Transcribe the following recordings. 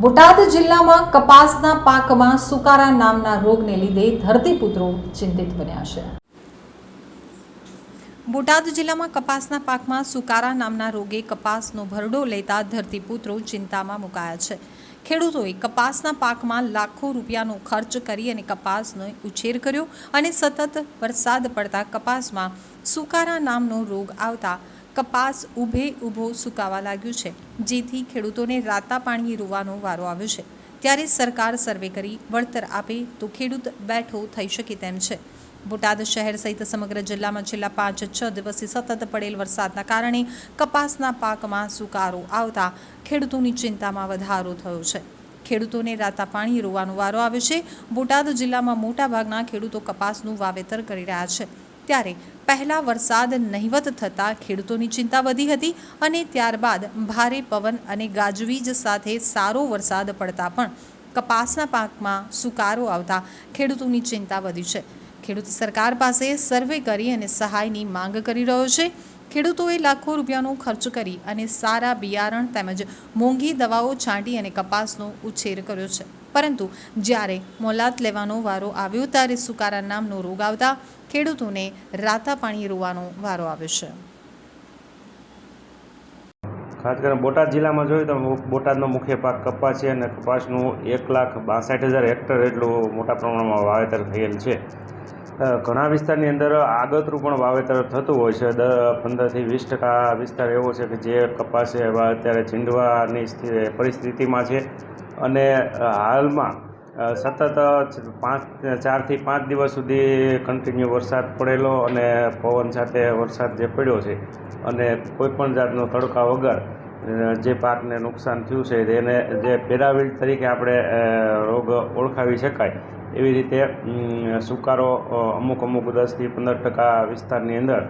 બોટાદ જિલ્લામાં કપાસના પાકમાં સુકારા નામના રોગને લીધે ધરતીપુત્રો ચિંતિત બન્યા છે. બોટાદ જિલ્લામાં કપાસના પાકમાં સુકારા નામના રોગે કપાસનો ભરડો લેતા ધરતીપુત્રો ચિંતામાં મુકાયા છે. ખેડૂતોએ કપાસના પાકમાં લાખો રૂપિયાનો ખર્ચ કરી અને કપાસનો ઉછેર કર્યો અને સતત વરસાદ પડતા કપાસમાં સુકારા નામનો રોગ આવતા કપાસ ઊભે ઊભો સુકાવા લાગ્યું છે, જેથી ખેડૂતોને રાતા પાણી રોવાનો વારો આવ્યો છે. ત્યારે સરકાર સર્વે કરી વળતર આપે તો ખેડૂત બેઠો થઈ શકે તેમ છે. બોટાદ શહેર સહિત સમગ્ર જિલ્લામાં છેલ્લા પાંચ છ દિવસથી સતત પડેલ વરસાદના કારણે કપાસના પાકમાં સુકારો આવતા ખેડૂતોની ચિંતામાં વધારો થયો છે. ખેડૂતોને રાતા પાણી રોવાનો વારો આવ્યો છે. બોટાદ જિલ્લામાં મોટાભાગના ખેડૂતો કપાસનું વાવેતર કરી રહ્યા છે. ત્યારે પહેલા વરસાદ નહિવત થતાં ખેડૂતોની ચિંતા વધી હતી અને ત્યારબાદ ભારે પવન અને ગાજવીજ સાથે સારો વરસાદ પડતા પણ કપાસના પાકમાં સુકારો આવતા ખેડૂતોની ચિંતા વધી છે. ખેડૂત સરકાર પાસે સર્વે કરી અને સહાયની માંગ કરી રહ્યો છે. ખેડૂતોએ લાખો રૂપિયાનો ખર્ચ કરી અને સારા બિયારણ તેમજ મોંઘી દવાઓ છાંટી અને કપાસનો ઉછેર કર્યો છે. પરંતુ જ્યારે મોલાત લેવાનો વારો આવ્યો ત્યારે સુકારા નામનો રોગ આવતા ખેડૂતોને રાતા પાણી રોવાનો વારો આવ્યો છે. ખાસ કરીને બોટાદ જિલ્લામાં જોઈએ તો બોટાદનો મુખ્ય પાક કપાસ છે અને કપાસનું એક લાખ બાસઠ હજાર હેક્ટર એટલું મોટા પ્રમાણમાં વાવેતર થયેલ છે. ઘણા વિસ્તારની અંદર આગતરું પણ વાવેતર થતું હોય છે. દર પંદરથી વીસ ટકા વિસ્તાર એવો છે કે જે કપાસ અત્યારે છીંડવાની પરિસ્થિતિમાં છે. અને હાલમાં સતત પાંચ, ચારથી પાંચ દિવસ સુધી કન્ટિન્યુ વરસાદ પડેલો અને પવન સાથે વરસાદ જે પડ્યો છે અને કોઈપણ જાતનો તડકા વગર જે પાકને નુકસાન થયું છે તેને જે પેરાવિલ તરીકે આપણે રોગ ઓળખાવી શકાય એવી રીતે સુકારો અમુક અમુક દસથી પંદર ટકા વિસ્તારની અંદર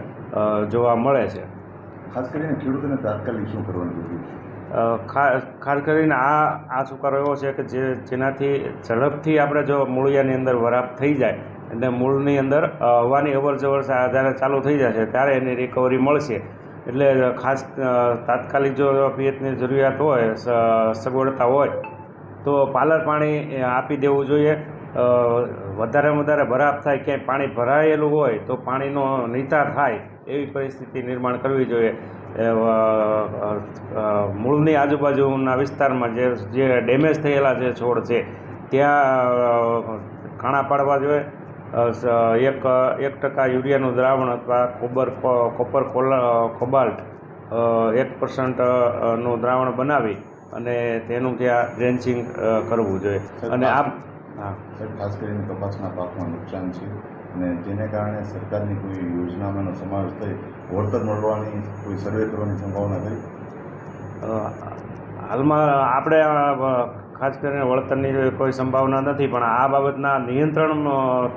જોવા મળે છે. ખાસ કરીને ખેડૂતોને તાત્કાલિક શું કરવાનું જરૂરી ખાસ કરીને આ આ સુકારો એવો છે કે જે જેનાથી ઝડપથી આપણે જો મૂળિયાની અંદર વરાપ થઈ જાય એટલે મૂળની અંદર હવાની અવર જવર જ્યારે ચાલુ થઈ જશે ત્યારે એની રિકવરી મળશે. એટલે ખાસ તાત્કાલિક જો પિયતની જરૂરિયાત હોય સગવડતા હોય, તો પાલર પાણી આપી દેવું જોઈએ. વધારેમાં વધારે ભરાપ થાય, ક્યાંય પાણી ભરાયેલું હોય, તો પાણીનો નિતાર થાય. એવી પરિસ્થિતિ નિર્માણ કરવી જોઈએ. મૂળની આજુબાજુના વિસ્તારમાં જે જે ડેમેજ થયેલા જે છોડ છે ત્યાં ખાણા પાડવા જોઈએ. એક એક ટકા યુરિયાનું દ્રાવણ અથવા કોબર કોપર કોબાલ્ટ એક નું દ્રાવણ બનાવી અને તેનું ત્યાં ડ્રેન્ચિંગ કરવું જોઈએ. અને આ હા. ખાસ કરીને કપાસના પાકમાં નુકસાન છે. અને જેને કારણે સરકારની કોઈ યોજનામાં સમાવેશ થઈ વળતર મળવાની કોઈ સર્વે કરવાની સંભાવના કરી હાલમાં આપણે ખાસ કરીને વળતરની કોઈ સંભાવના નથી પણ આ બાબતના નિયંત્રણ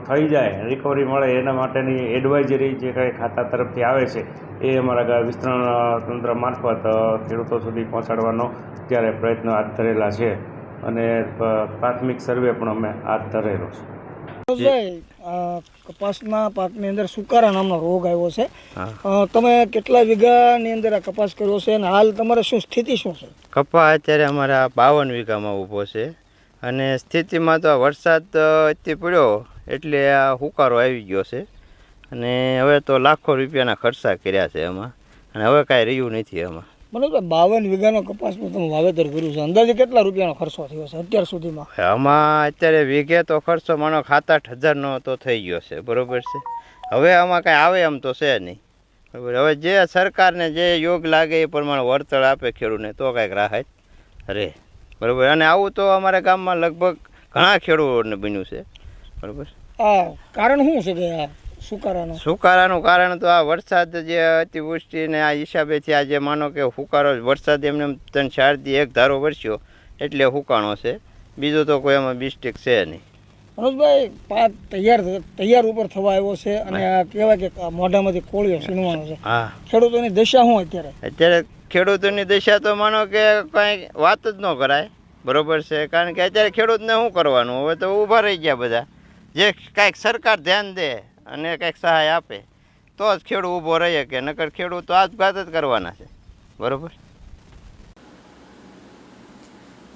થઈ જાય રિકવરી મળે એના માટેની એડવાઇઝરી જે કંઈ ખાતા તરફથી આવે છે એ અમારા વિસ્તરણ તંત્ર મારફત ખેડૂતો સુધી પહોંચાડવાનો અત્યારે પ્રયત્ન હાથ ધરેલા છે. અને પ્રાથમિક સર્વે પણ અમે હાથ ધરેલો છે. કપાસના પાકની અંદર સુકારા નામનો રોગ આવ્યો છે. તમે કેટલા વીઘાની અંદર આ કપાસ કર્યો છે અને હાલ તમારે શું સ્થિતિ શું છે? કપાસ અત્યારે અમારા બાવન વીઘામાં ઊભો છે અને સ્થિતિમાં તો આ વરસાદ અતિ પડ્યો એટલે આ હુકારો આવી ગયો છે. અને હવે તો લાખો રૂપિયાના ખર્ચા કર્યા છે એમાં. અને હવે કાંઈ રહ્યું નથી એમાં. બરાબર બાવન વીઘાનો કપાસનું તમે વાવેતર કર્યું છે. અંદાજે કેટલા રૂપિયાનો ખર્ચો થયો છે અત્યાર સુધીમાં? આમાં અત્યારે વીઘે તો ખર્ચો માનો સાત આઠ હજારનો તો થઈ ગયો છે. બરોબર છે? હવે આમાં કાંઈ આવે એમ તો છે નહીં. બરાબર. હવે જે સરકારને જે યોગ લાગે એ પ્રમાણે વળતર આપે ખેડૂતને તો કાંઈક રાહત રહે. બરાબર. અને આવું તો અમારા ગામમાં લગભગ ઘણા ખેડૂતોને બન્યું છે. બરાબર? આ કારણ શું છે કે સુકારાનો? સુકારાનું કારણ તો આ વરસાદ જે અતિવૃષ્ટિને આ હિસાબેથી આ જે માનો કે હુકારો વરસાદ એમને એમ ત્રણ ચાર દી એક ધારો વરસ્યો એટલે હુકાણો છે. બીજો તો કોઈ એમાં મિસ્ટેક છે નહીં. મનોજભાઈ પાક તૈયાર તૈયાર ઉપર થવા આવ્યો છે અને આ કહેવાય કે મોઢામાંથી કોળીઓ છીણવાનો છે. હા. ખેડૂતોની દશા શું અત્યારે? અત્યારે ખેડૂતોની દશા તો માનો કે કાંઈ વાત જ ન કરાય. બરોબર છે? કારણ કે અત્યારે ખેડૂતને શું કરવાનું? હવે તો ઊભા રહી ગયા બધા. જે કાંઈક સરકાર ધ્યાન દે અને કંઈક સહાય આપે. તો જ ખેડૂત ઊભો રહે કે નકર ખેડૂત તો આપઘાત જ કરવાના છે. બરોબર?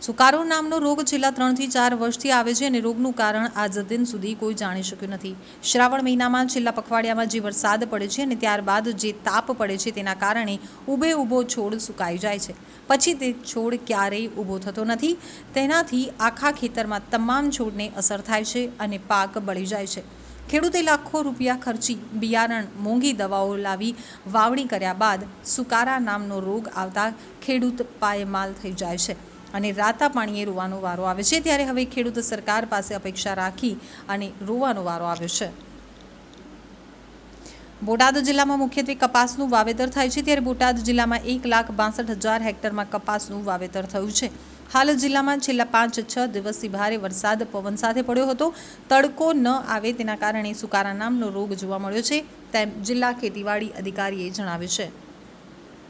સુકારો નામનો રોગ છેલ્લા ત્રણથી ચાર વર્ષથી આવે છે અને રોગનું કારણ આજ દિન સુધી કોઈ જાણી શક્યું નથી. શ્રાવણ મહિનામાં છેલ્લા પખવાડિયામાં જે વરસાદ પડે છે અને ત્યારબાદ જે તાપ પડે છે તેના કારણે ઊભે ઊભો છોડ સુકાઈ જાય છે. પછી તે છોડ ક્યારેય ઊભો થતો નથી. તેનાથી આખા ખેતરમાં તમામ છોડને અસર થાય છે અને પાક બળી જાય છે. ખેડૂતે લાખો રૂપિયા ખર્ચી બિયારણ મોંઘી દવાઓ લાવી વાવણી કર્યા બાદ સુકારા નામનો રોગ આવતા ખેડૂત પાયમાલ થઈ જાય છે અને રાતા પાણીએ રોવાનો વારો આવે છે. ત્યારે હવે ખેડૂત સરકાર પાસે અપેક્ષા રાખી અને રોવાનો વારો આવ્યો છે. બોટાદ જિલ્લામાં મુખ્યત્વે કપાસનું વાવેતર થાય છે. ત્યારે બોટાદ જિલ્લામાં એક લાખ બાસઠ હજાર હેક્ટરમાં કપાસનું વાવેતર થયું છે. હાલ જિલ્લામાં છેલ્લા પાંચ છ દિવસથી ભારે વરસાદ પવન સાથે પડ્યો હતો. તડકો ન આવે તેના કારણે સુકારા નામનો રોગ જોવા મળ્યો છે તેમ જિલ્લા ખેતીવાડી અધિકારીએ જણાવ્યું છે.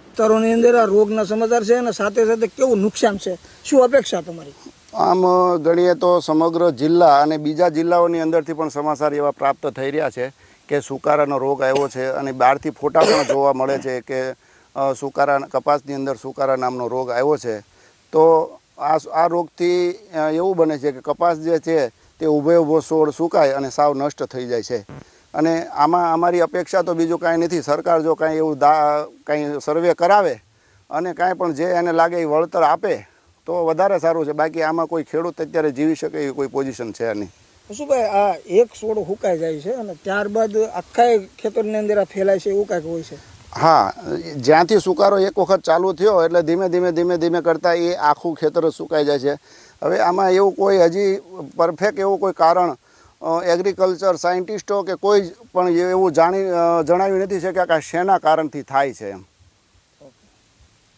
વિસ્તારોની અંદર આ રોગના સમાચાર છે અને સાથે સાથે કેવું નુકસાન છે? શું અપેક્ષા તમારી? આમ ગણીએ તો સમગ્ર જિલ્લા અને બીજા જિલ્લાઓની અંદરથી પણ સમાચાર એવા પ્રાપ્ત થઈ રહ્યા છે કે સુકારાનો રોગ આવ્યો છે અને બહારથી ફોટા પણ જોવા મળે છે કે સુકારા કપાસની અંદર સુકારા નામનો રોગ આવ્યો છે. તો આ આ રોગથી એવું બને છે કે કપાસ જે છે તે ઊભે ઊભો છોડ સુકાય અને સાવ નષ્ટ થઈ જાય છે. અને આમાં અમારી અપેક્ષા તો બીજું કાંઈ નથી. સરકાર જો કાંઈ એવું દા, કાંઈ સર્વે કરાવે અને કાંઈ પણ જે એને લાગે એ વળતર આપે, તો વધારે સારું છે. બાકી આમાં કોઈ ખેડૂત અત્યારે જીવી શકે એવી કોઈ પોઝિશન છે નહીં. પશુભાઈ આ એક છોડ હુકાઈ જાય છે અને ત્યારબાદ આખા ખેતરની અંદર આ ફેલાય છે એવું કાંઈક હોય છે? હા, જ્યાંથી સુકારો એક વખત ચાલુ થયો એટલે ધીમે ધીમે ધીમે ધીમે કરતાં એ આખું ખેતર સુકાઈ જાય છે. હવે આમાં એવું કોઈ હજી પરફેક્ટ એવું કોઈ કારણ એગ્રીકલ્ચર સાયન્ટિસ્ટો કે કોઈ પણ એવું જાણી જણાવ્યું નથી શક્યા કે આ શેના કારણથી થાય છે એમ.